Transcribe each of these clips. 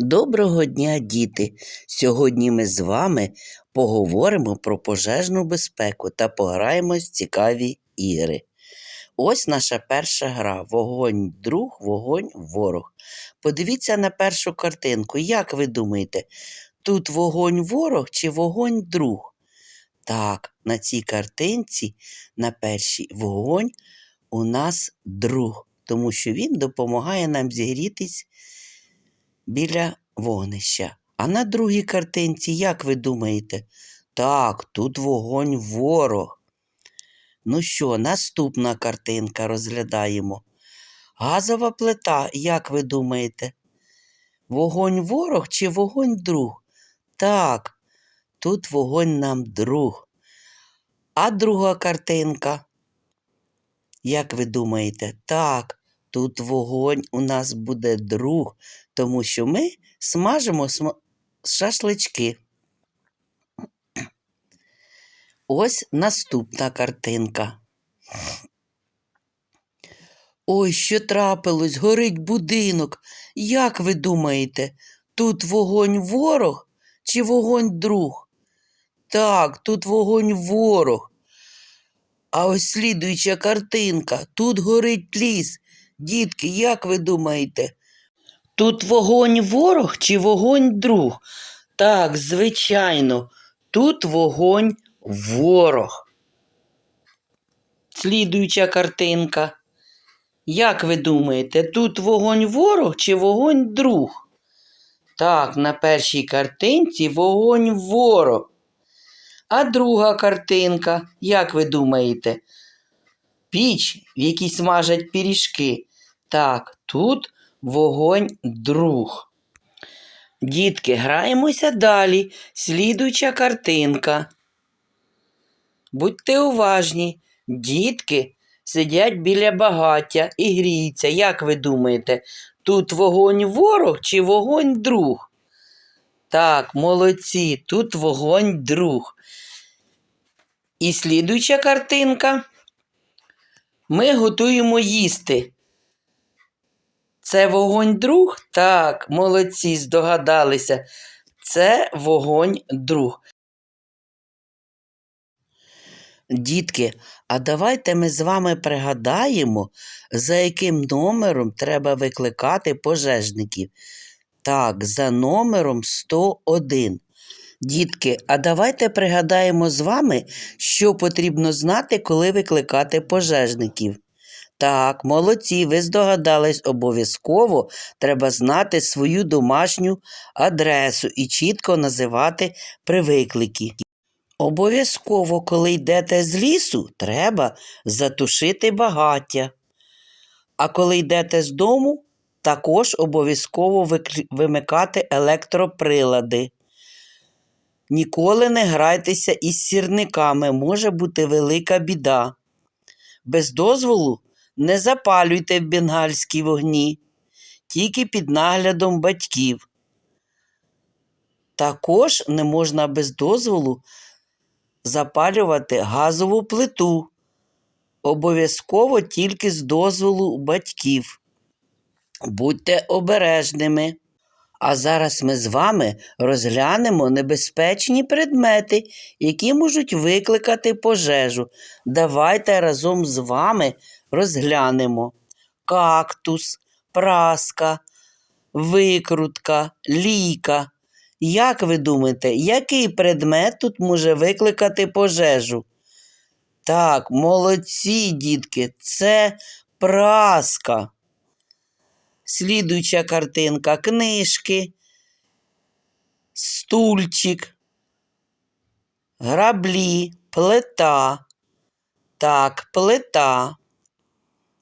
Доброго дня, діти! Сьогодні ми з вами поговоримо про пожежну безпеку та пограємось в цікаві ігри. Ось наша перша гра Вогонь друг, вогонь ворог. Подивіться на першу картинку. Як ви думаєте, тут вогонь ворог чи вогонь друг? Так, на цій картинці, на першій вогонь у нас друг, тому що він допомагає нам зігрітись біля вогнища. А на другій картинці, як ви думаєте? Так, тут вогонь ворог. Ну що, наступна картинка розглядаємо. Газова плита, як ви думаєте? Вогонь ворог чи вогонь друг? Так, тут вогонь нам друг. А друга картинка. Як ви думаєте? Так, тут вогонь у нас буде друг, тому що ми смажимо сма- шашлички. Ось наступна картинка. Ой, що трапилось, горить будинок. Як ви думаєте, тут вогонь ворог чи вогонь друг? Так, тут вогонь ворог. А ось слідуюча картинка. Тут горить ліс. Дітки, як ви думаєте? Тут вогонь ворог чи вогонь друг? Так, звичайно, тут вогонь ворог. Слідуюча картинка. Як ви думаєте, тут вогонь ворог чи вогонь друг? Так, на першій картинці вогонь ворог. А друга картинка, як ви думаєте? Піч, в якій смажать пиріжки. Так, тут вогонь друг. Дітки, граємося далі. Слідуюча картинка. Будьте уважні, дітки сидять біля багаття і гріються. Як ви думаєте, тут вогонь ворог чи вогонь друг? Так, молодці, тут вогонь друг. І слідуюча картинка. Ми готуємо їсти. Це вогонь друг? Так, молодці, здогадалися. Це вогонь друг. Дітки, а давайте ми з вами пригадаємо, за яким номером треба викликати пожежників. Так, за номером 101. Дітки, а давайте пригадаємо з вами, що потрібно знати, коли викликати пожежників. Так, молодці, ви здогадались, обов'язково треба знати свою домашню адресу і чітко називати при викликі. Обов'язково, коли йдете з лісу, треба затушити багаття. А коли йдете з дому, також обов'язково вимикати електроприлади. Ніколи не грайтеся із сірниками, може бути велика біда. Без дозволу не запалюйте в бенгальські вогні, тільки під наглядом батьків. Також не можна без дозволу запалювати газову плиту. Обов'язково тільки з дозволу батьків. Будьте обережними. А зараз ми з вами розглянемо небезпечні предмети, які можуть викликати пожежу. Давайте разом з вами розглянемо кактус, праска, викрутка, лійка. Як ви думаєте, який предмет тут може викликати пожежу? Так, молодці, дітки, це праска. Слідуюча картинка книжки, стульчик, граблі, плита. Так, плита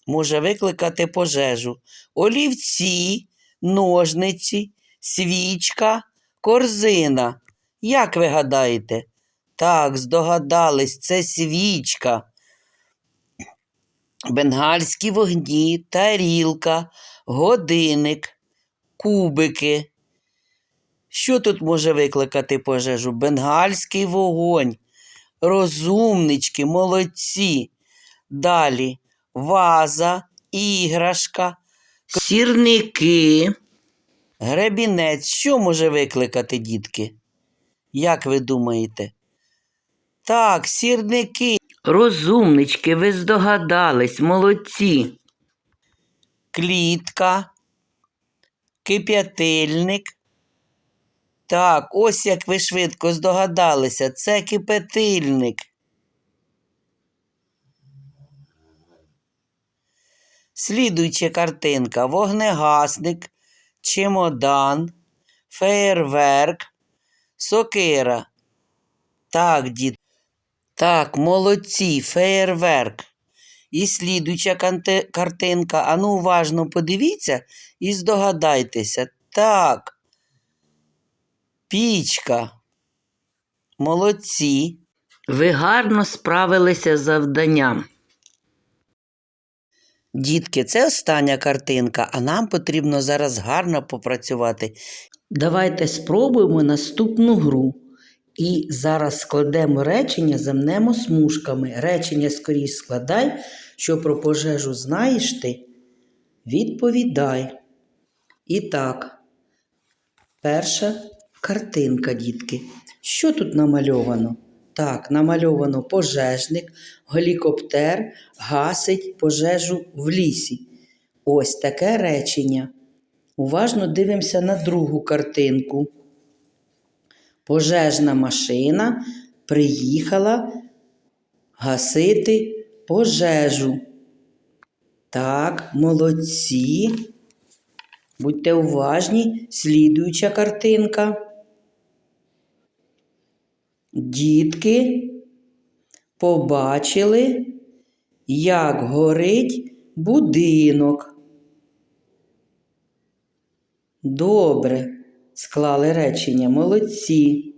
може викликати пожежу. Олівці, ножниці, свічка, корзина. Як ви гадаєте? Так, здогадались, це свічка. Бенгальські вогні, тарілка, годинник, кубики. Що тут може викликати пожежу? Бенгальський вогонь. Розумнички, молодці. Далі ваза, іграшка, сірники, Гребінець що може викликати, дітки? Як ви думаєте? Так, сірники. Розумнички, ви здогадались, молодці. Клітка, кип'ятильник. Так, ось як ви швидко здогадалися, це кипятильник. Слідуюча картинка: вогнегасник, чемодан, феєрверк, сокира. Так, дід. Так, молодці, феєрверк. І слідуюча картинка. Ану, уважно подивіться і здогадайтеся. Так. Пічка. Молодці. Ви гарно справилися з завданням. Дітки, це остання картинка, а нам потрібно зараз гарно попрацювати. Давайте спробуємо наступну гру. І зараз складемо речення, замнемо смужками. Речення скоріш складай, що про пожежу знаєш ти. Відповідай. І так, перша картинка, дітки. Що тут намальовано? Так, намальовано пожежник, гелікоптер гасить пожежу в лісі. Ось таке речення. Уважно дивимося на другу картинку. Пожежна машина приїхала гасити пожежу. Так, молодці. Будьте уважні, слідуюча картинка. Дітки побачили, як горить будинок. Добре, склали речення, молодці.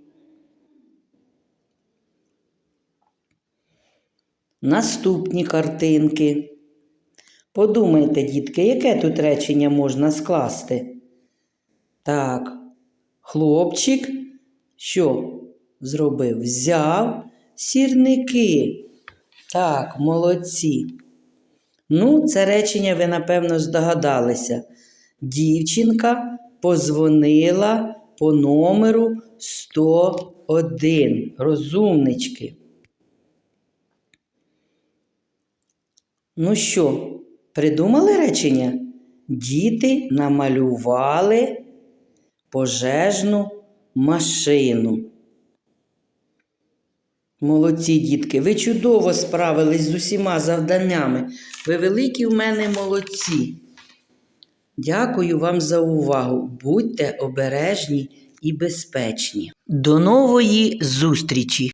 Наступні картинки. Подумайте, дітки, яке тут речення можна скласти? Так, хлопчик, що зробив? Взяв сірники. Так, молодці. Ну, це речення ви, напевно, здогадалися. Дівчинка позвонила по номеру 101. Розумнички. Ну що, придумали речення? Діти намалювали пожежну машину. Молодці дітки, ви чудово справились з усіма завданнями. Ви великі в мене молодці. Дякую вам за увагу. Будьте обережні і безпечні. До нової зустрічі!